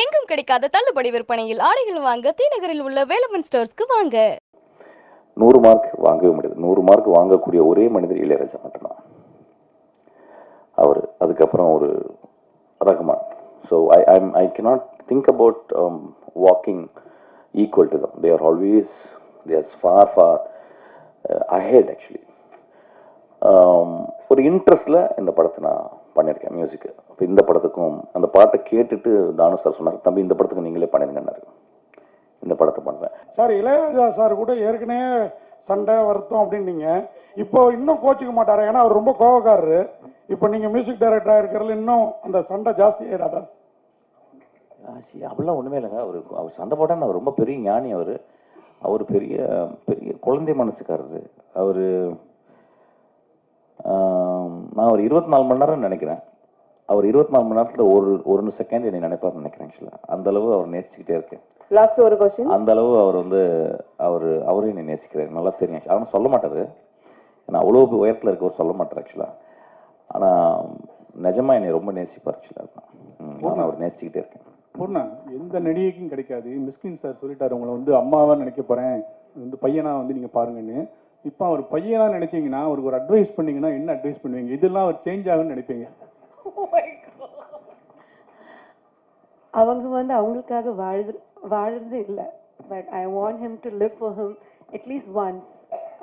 எங்கும் கிடைக்காத தள்ளுபடி விற்பனையில் ஆடைகள் வாங்க தீநகரில் உள்ள வேலமன் ஸ்டோர்ஸ்க்கு வாங்க. நூறு மார்க் வாங்கவே முடியாது. நூறு மார்க் வாங்கக்கூடிய ஒரே மனிதர் இளையராஜா மட்டும்தான். அவர் அதுக்கப்புறம் ஒரு Rahman so I I'm I cannot think about walking equal to them they are always they are far far ahead actually ஒரு இன்ட்ரெஸ்டில் இந்த படத்தை நான் பண்ணியிருக்கேன் மியூசிக்கு அப்போ இந்த படத்துக்கும் அந்த பாட்டை கேட்டுட்டு தானு சார் சொன்னார். தம்பி இந்த படத்துக்கு நீங்களே பண்ணிருங்கன்னாரு இந்த படத்தை பண்ணுறேன் சார் இளையராஜா சார் கூட ஏற்கனவே சண்டை வருத்தம் அப்படின்னீங்க. இப்போ இன்னும் கோச்சிக்க மாட்டாரு. ஏன்னா அவர் ரொம்ப கோவக்காரரு. இப்போ நீங்க மியூசிக் டைரக்டரா இருக்கிறதுல இன்னும் அந்த சண்டை ஜாஸ்தி ஆச்சி அப்படிலாம் ஒன்றுமே இல்லைங்க. அவர் அவர் சண்டை போட்டால் அவர் ரொம்ப பெரிய ஞானி அவர். அவர் பெரிய பெரிய குழந்தை மனசுக்காரரு. அவர் நான் ஒரு இருபத்தி நாலு மணி நேரம் நினைக்கிறேன். அவர் இருபத்தி நாலு மணி நேரத்தில் ஒரு ஒரு செகண்ட் என்னை நினைப்பார்னு நினைக்கிறேன் ஆக்சுவலாக அந்த அளவு அவர் நேசிச்சுக்கிட்டே இருக்கேன். லாஸ்ட் ஒரு கொஸ்டின் அந்த அளவு அவர் வந்து அவர் அவரும் என்னை நேசிக்கிறார். நல்லா தெரியும் ஆனால் சொல்ல மாட்டாரு. ஏன்னா அவ்வளோ உயரத்தில் இருக்கவர் சொல்ல மாட்டார் ஆக்சுவலாக ஆனால் நிஜமா என்னை ரொம்ப நேசிப்பார் ஆக்சுவலாக நான் அவர் நேசிச்சுக்கிட்டே இருக்கேன். பூர்ணா எந்த நடிகைக்கும் கிடைக்காது. மிஸ்கின் சார் சொல்லிட்டாரு. உங்களை வந்து அம்மாவா நினைக்க போறேன். வந்து பையனா வந்து நீங்க பாருங்கன்னு. இப்போ அவர் பையனாக நினைச்சீங்கன்னா அவருக்கு ஒரு அட்வைஸ் பண்ணீங்கன்னா என்ன அட்வைஸ் பண்ணுவீங்க? இதெல்லாம் அவர் சேஞ்ச் ஆகும்னு நினைப்பீங்க. Oh அவங்க வந்து அவங்களுக்காக வாழ்து வாழுறது இல்லை. But I want him to live for him at least once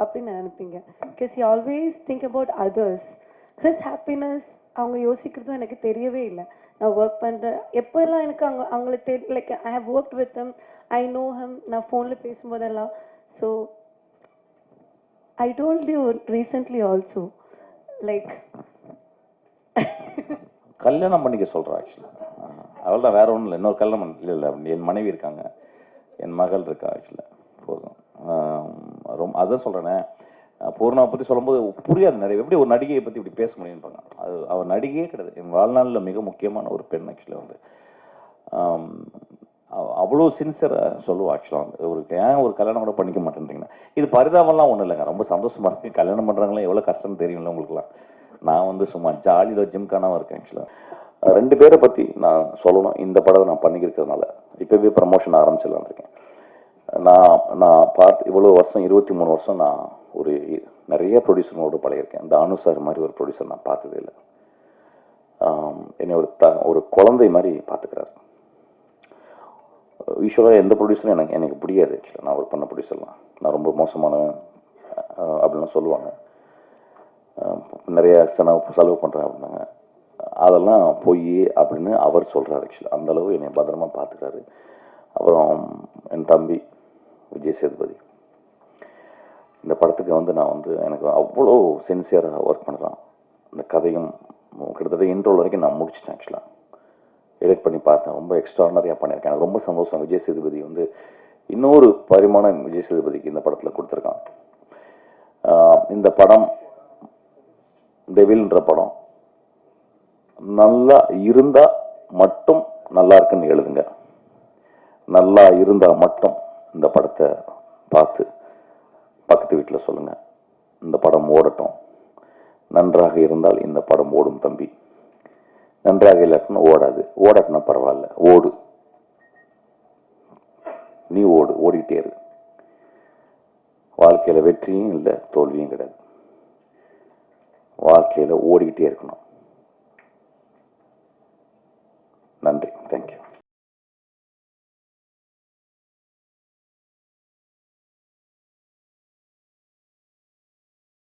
அப்படின்னு நினைப்பீங்க. Because he always think about others his happiness அவங்க யோசிக்கிறதும் எனக்கு தெரியவே இல்லை. நான் ஒர்க் பண்ணுறேன் எப்போல்லாம் எனக்கு அவங்க அவங்கள தெரி like I have work with him I know him நான் ஃபோனில் பேசும்போதெல்லாம். So I told you recently also like கல்யாணம் பண்ணிக்க சொல்கிறேன் ஆக்சுவலாக அவள் தான் வேற ஒன்றும் இல்லை இன்னொரு கல்யாணம் இல்லை இல்லை என் மனைவி இருக்காங்க. என் மகள் இருக்கா ஆக்சுவலாக போதும். ரொம்ப அதான் சொல்கிறேனே பூர்ணாவை பற்றி சொல்லும்போது புரியாது நிறைய எப்படி ஒரு நடிகையை பற்றி இப்படி பேச முடியும்பாங்க அது அவள் நடிகையே கிடையாது. என் வாழ்நாளில் மிக முக்கியமான ஒரு பெண் ஆக்சுவலாக வந்து. அவ்வளோ சின்சியராக சொல்லுவா ஆக்சுவலாக வந்து ஒரு ஏன் ஒரு கல்யாணம் கூட பண்ணிக்க மாட்டேன்றீங்கன்னா இது பரிதாபம்லாம் ஒன்றும் இல்லைங்க. ரொம்ப சந்தோஷமாக இருக்குது கல்யாணம் பண்ணுறாங்களா எவ்வளோ கஷ்டம் தெரியும்ல உங்களுக்குலாம் நான் வந்து சும்மா ஜாலியில் ஜிம்கானாக இருக்கேன் ஆக்சுவலாக ரெண்டு பேரை பற்றி நான் சொல்லணும். இந்த படத்தை நான் பண்ணிக்கிறதுனால இப்போவே ப்ரமோஷன் ஆரம்பிச்சிடலாம் இருக்கேன். நான் நான் பார்த்து இவ்வளோ வருஷம் இருபத்தி மூணு வருஷம் நான் ஒரு நிறைய ப்ரொடியூசரோடு பழகிருக்கேன் இந்த அனு சார் மாதிரி ஒரு ப்ரொடியூசர் நான் பார்த்ததே இல்லை. என்னை ஒரு த ஒரு குழந்தை மாதிரி பார்த்துக்கிறாரு. யூஸ்வலாக எந்த ப்ரொடியூசரும் எனக்கு எனக்கு பிடிக்காது ஆக்சுவலாக நான் ஒர்க் பண்ண ப்ரொடியூசர்லாம் நான் ரொம்ப மோசமானவன் அப்படின்லாம் அப்படிலாம் சொல்லுவாங்க. நிறைய செலவு செலவு பண்ணுறேன் அப்படின்னாங்க. அதெல்லாம் போய் அப்படின்னு அவர் சொல்கிறார் ஆக்சுவலாக அந்தளவு என்னை பத்திரமா பார்த்துக்கிறாரு அப்புறம் என் தம்பி விஜய் சேதுபதி. இந்த படத்துக்கு வந்து நான் வந்து எனக்கு அவ்வளோ சின்சியராக ஒர்க் பண்ணுறான் இந்த கதையும் கிட்டத்தட்ட இன்ட்ரோல் வரைக்கும் நான் முடிச்சிட்டேன் ஆக்சுவலாக எடிட் பண்ணி பார்த்தேன். ரொம்ப எக்ஸ்ட்ரானரியாக பண்ணியிருக்கேன். எனக்கு ரொம்ப சந்தோஷம். விஜய் சேதுபதி வந்து இன்னொரு பரிமாணம் விஜய் சேதுபதிக்கு இந்த படத்தில் கொடுத்துருக்கான். இந்த படம் டெவில்ன்ற படம் நல்லா இருந்தா மட்டும் நல்லா இருக்குன்னு எழுதுங்க. நல்லா இருந்தா மட்டும் இந்த படத்தை பார்த்து பக்கத்து வீட்டில் சொல்லுங்க. இந்த படம் ஓடட்டும். நன்றாக இருந்தால் இந்த படம் ஓடும் தம்பி. நன்றாக இல்லாட்டினா ஓடாது. ஓடாட்டினா பரவாயில்ல. ஓடு. நீ ஓடு. ஓடிக்கிட்டே இரு. வாழ்க்கையில வெற்றியும் இல்லை தோல்வியும் கிடையாது. வாழ்க்கையில ஓடிக்கிட்டே இருக்கணும்.